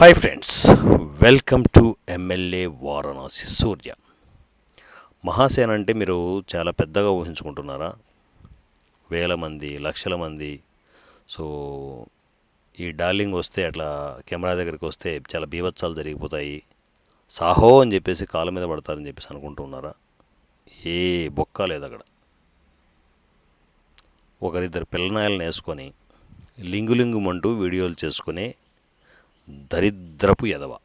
Hi friends welcome to MLA Varanasi Surya Mahasena అంటే మీరు చాలా పెద్దగా ఊహించుకుంటున్నారా? వేల మంది లక్షల మంది. సో ఈ డార్లింగ్ వస్తే అట్లా కెమెరా దగ్గరికి వస్తే చాలా బీభత్సాలు జరిగిపోతాయి. సాహో అని చెప్పేసి కాళ్ళ మీద పడతారని చెప్పేసి అనుకుంటున్నారా? ఏ బొక్క లేదు అక్కడ. ఒకరిద్దరు పిల్లనాయలను వేసుకొని లింగులింగుమంటూ వీడియోలు చేసుకునే దరిద్రపు ఎదవ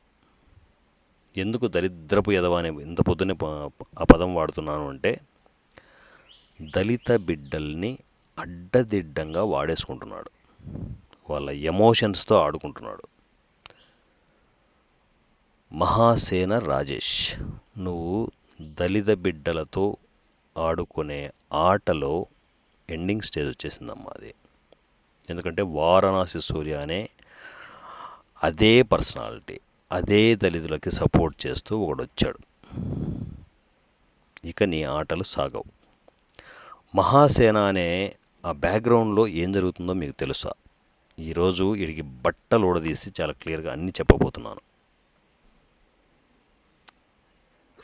ఎందుకు దరిద్రపు ఎదవ అనే ఇంత పొద్దునే ప- ఆ పదం వాడుతున్నాను అంటే దళిత బిడ్డల్ని అడ్డదిడ్డంగా వాడేసుకుంటున్నాడు. వాళ్ళ ఎమోషన్స్తో ఆడుకుంటున్నాడు. మహాసేన రాజేష్ నువ్వు దళిత బిడ్డలతో ఆడుకునే ఆటలో ఎండింగ్ స్టేజ్ వచ్చేసిందమ్మా అది. ఎందుకంటే వారణాసి సూర్య అనే అదే పర్సనాలిటీ అదే దళితులకి సపోర్ట్ చేస్తూ ఒకడు వచ్చాడు ఇక నీ ఆటలు సాగవు. మహాసేన అనే ఆ బ్యాక్గ్రౌండ్లో ఏం జరుగుతుందో మీకు తెలుసా? ఈరోజు వీడికి బట్టలు ఊడదీసి చాలా క్లియర్గా అన్నీ చెప్పబోతున్నాను.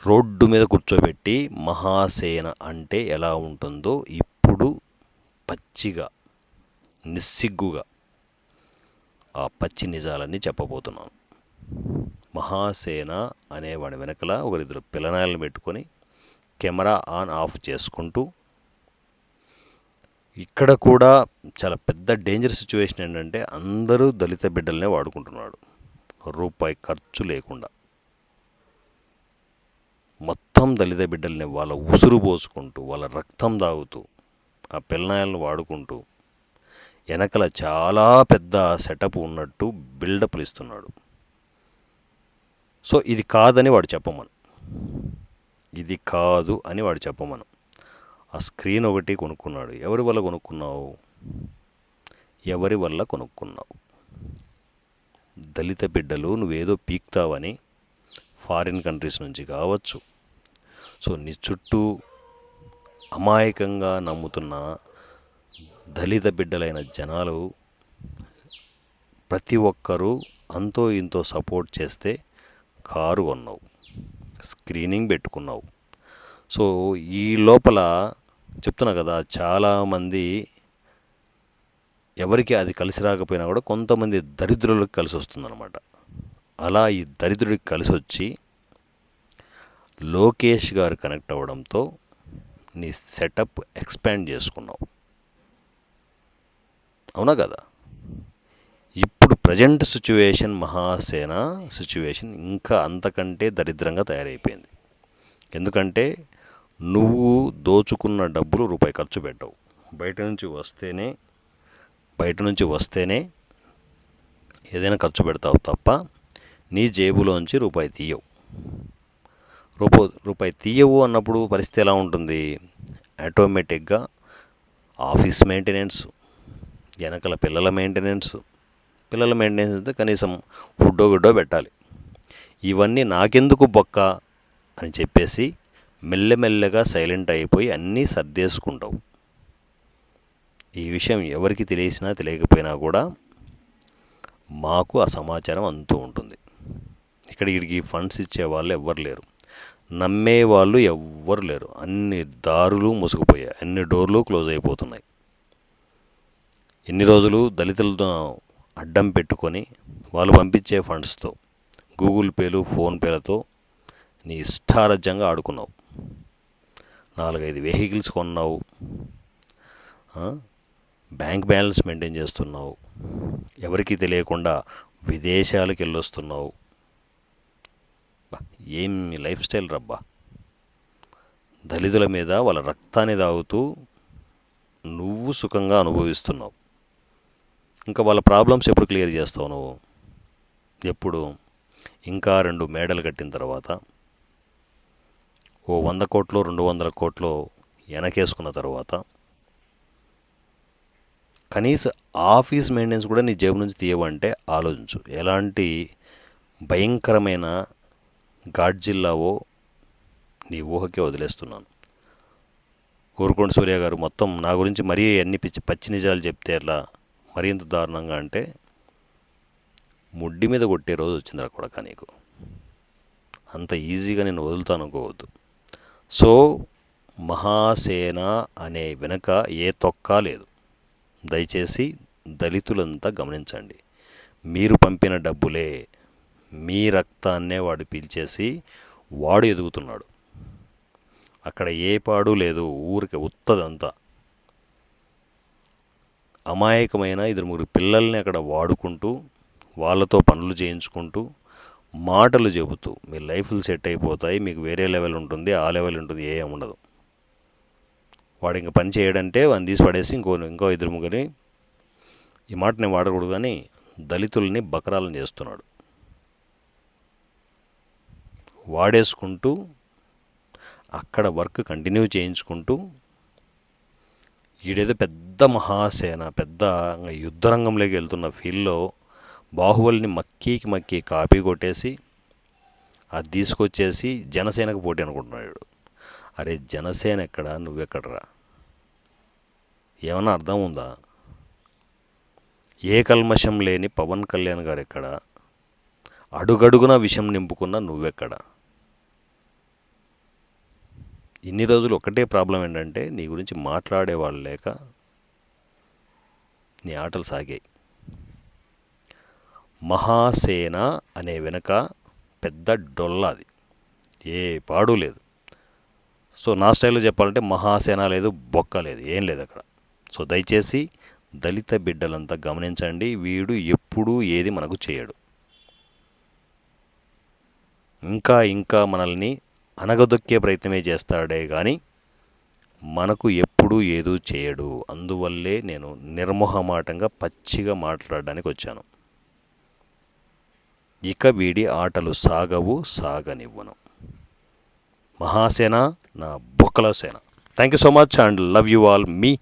రోడ్డు మీద కూర్చోబెట్టి మహాసేన అంటే ఎలా ఉంటుందో ఇప్పుడు పచ్చిగా నిస్సిగ్గుగా ఆ పచ్చి నిజాలన్నీ చెప్పబోతున్నాను. మహాసేన అనేవాడి వెనకల ఒకరిద్దరు పిల్లనాయలను పెట్టుకొని కెమెరా ఆన్ ఆఫ్ చేసుకుంటూ ఇక్కడ కూడా చాలా పెద్ద డేంజర్ సిచ్యువేషన్ ఏంటంటే అందరూ దళిత బిడ్డలనే వాడుకుంటున్నాడు. రూపాయి ఖర్చు లేకుండా. మొత్తం దళిత బిడ్డల్ని వాళ్ళ ఉసురు పోసుకుంటూ వాళ్ళ రక్తం తాగుతూ ఆ పిల్లనాయలను వాడుకుంటూ వెనకల చాలా పెద్ద సెటప్ ఉన్నట్టు బిల్డప్లు ఇస్తున్నాడు. సో ఇది కాదని వాడు చెప్పమను. ఇది కాదు అని వాడు చెప్పమను. ఆ స్క్రీన్ ఒకటి కొనుక్కున్నాడు. ఎవరి వల్ల కొనుక్కున్నావు? ఎవరి వల్ల కొనుక్కున్నావు? దళిత బిడ్డలు నువ్వేదో పీక్తావని ఫారిన్ కంట్రీస్ నుంచి కావచ్చు. సో నీ చుట్టూ అమాయకంగా నమ్ముతున్న దళిత బిడ్డలైన జనాలు ప్రతి ఒక్కరూ అంతో ఇంతో సపోర్ట్ చేస్తే కారు కొన్నావు స్క్రీనింగ్ పెట్టుకున్నావు. సో ఈ లోపల చెప్తున్నా కదా చాలామంది ఎవరికి అది కలిసి రాకపోయినా కూడా కొంతమంది దరిద్రులకు కలిసి వస్తుందన్నమాట. అలా ఈ దరిద్రుడికి కలిసి వచ్చి లోకేష్ గారు కనెక్ట్ అవ్వడంతో నీ సెటప్ ఎక్స్పాండ్ చేసుకున్నావు. అవునా కదా? ఇప్పుడు ప్రజెంట్ సిచ్యువేషన్ మహాసేన సిచ్యువేషన్ ఇంకా అంతకంటే దరిద్రంగా తయారైపోయింది. ఎందుకంటే నువ్వు దోచుకున్న డబ్బులు రూపాయి ఖర్చు పెట్టవు. బయట నుంచి వస్తేనే బయట నుంచి వస్తేనే ఏదైనా ఖర్చు పెడతావు తప్ప నీ జేబులోంచి రూపాయి తీయవు. రూపో రూపాయి తీయవు అన్నప్పుడు పరిస్థితి ఎలా ఉంటుంది? ఆటోమేటిక్గా ఆఫీస్ మెయింటెనెన్స్ వెనకల పిల్లల మెయింటెనెన్స్ పిల్లల మెయింటెనెన్స్ అయితే కనీసం ఫుడ్డో గుడ్డో పెట్టాలి. ఇవన్నీ నాకెందుకు బొక్క అని చెప్పేసి మెల్లమెల్లగా సైలెంట్ అయిపోయి అన్నీ సర్దేసుకుంటావు. ఈ విషయం ఎవరికి తెలిసినా తెలియకపోయినా కూడా మాకు ఆ సమాచారం అంతూ ఉంటుంది. ఇక్కడ వీడికి ఫండ్స్ ఇచ్చే వాళ్ళు ఎవ్వరు లేరు. నమ్మే వాళ్ళు ఎవ్వరు లేరు. అన్ని దారులు మూసుకుపోయాయి. అన్ని డోర్లు క్లోజ్ అయిపోతున్నాయి. ఎన్ని రోజులు దళితులతో అడ్డం పెట్టుకొని వాళ్ళు పంపించే ఫండ్స్తో గూగుల్ పేలు ఫోన్పేలతో నీ ఇష్టారాజ్యంగా ఆడుకున్నావు. నాలుగైదు వెహికల్స్ కొన్నావు. బ్యాంక్ బ్యాలెన్స్ మెయింటైన్ చేస్తున్నావు. ఎవరికీ తెలియకుండా విదేశాలకు వెళ్ళొస్తున్నావు. ఏం లైఫ్ స్టైల్ రబ్బా? దళితుల మీద వాళ్ళ రక్తాన్ని తాగుతూ నువ్వు సుఖంగా అనుభవిస్తున్నావు. ఇంకా వాళ్ళ ప్రాబ్లమ్స్ ఎప్పుడు క్లియర్ చేస్తావు నువ్వు? ఎప్పుడు? ఇంకా రెండు మేడలు కట్టిన తర్వాత ఓ వంద కోట్లు రెండు వందల కోట్లు వెనకేసుకున్న తర్వాత కనీస ఆఫీస్ మెయింటెనెన్స్ కూడా నీ జేబు నుంచి తీయవంటే ఆలోచించు. ఎలాంటి భయంకరమైన గాడ్జిల్లావో నీ ఊహకే వదిలేస్తున్నాను. ఊరుకోండి సూర్య గారు మొత్తం నా గురించి మరీ అన్ని పిచ్చి పచ్చి నిజాలు చెప్తే అట్లా మరింత దారుణంగా అంటే ముడ్డి మీద కొట్టే రోజు వచ్చిందిరా కొడక నీకు. అంత ఈజీగా నేను వదులుతాను అనుకోవద్దు. సో మహాసేన అనే వెనుక ఏ తొక్క లేదు. దయచేసి దళితులంతా గమనించండి. మీరు పంపిన డబ్బులే మీ రక్తాన్నే వాడు పీల్చేసి వాడు ఎదుగుతున్నాడు. అక్కడ ఏ పాడు లేదు ఊరికి ఉత్తదంతా. అమాయకమైన ఇద్దరు ముగ్గురు పిల్లల్ని అక్కడ వాడుకుంటూ వాళ్ళతో పనులు చేయించుకుంటూ మాటలు చెబుతూ మీ లైఫ్లు సెట్ అయిపోతాయి మీకు వేరే లెవెల్ ఉంటుంది ఆ లెవెల్ ఉంటుంది ఏం ఉండదు. వాడు ఇంక పని చేయడంటే వాడిని తీసి పడేసి ఇంకో ఇంకో ఇద్దరు ముగ్గురిని ఈ మాట నేను వాడకూడదు కానీ దళితుల్ని బకరాలను చేస్తున్నాడు. వాడేసుకుంటూ అక్కడ వర్క్ కంటిన్యూ చేయించుకుంటూ ఈడేదో పెద్ద మహాసేన పెద్ద యుద్ధరంగంలోకి వెళ్తున్న ఫీల్డ్లో బాహుబలిని మక్కీకి మక్కీ కాపీ కొట్టేసి అది తీసుకొచ్చేసి జనసేనకు పోటీ అనుకుంటున్నాడు అరే జనసేన ఎక్కడ? నువ్వెక్కడరా? ఏమన్నా అర్థం ఉందా? ఏ కల్మషం లేని పవన్ కళ్యాణ్ గారు ఎక్కడ? అడుగడుగున విషం నింపుకున్న నువ్వెక్కడ? ఇన్ని రోజులు ఒకటే ప్రాబ్లం ఏంటంటే నీ గురించి మాట్లాడేవాళ్ళు లేక నీ ఆటలు సాగాయి. మహాసేన అనే వెనుక పెద్ద డొల్ల అది. ఏ పాడు లేదు. సో నా స్టైల్లో చెప్పాలంటే మహాసేన లేదు బొక్క లేదు ఏం లేదు అక్కడ. సో దయచేసి దళిత బిడ్డలంతా గమనించండి వీడు ఎప్పుడూ ఏది మనకు చేయడు. ఇంకా ఇంకా మనల్ని అనగదొక్కే ప్రయత్నమే చేస్తాడే కానీ మనకు ఎప్పుడూ ఏదూ చేయడు. అందువల్లే నేను నిర్మోహమాటంగా పచ్చిగా మాట్లాడడానికి వచ్చాను. ఇక వీడి ఆటలు సాగవు సాగనివ్వను. మహాసేన నా బొక్కల సేన. Thank you so much and love you all me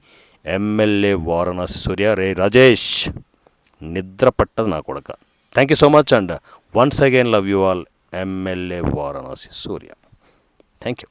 MLA Varanasi Surya. రే రాజేష్ నిద్ర పట్టదు నా కొడక. Thank you so much and once again love you all MLA Varanasi Surya. Thank you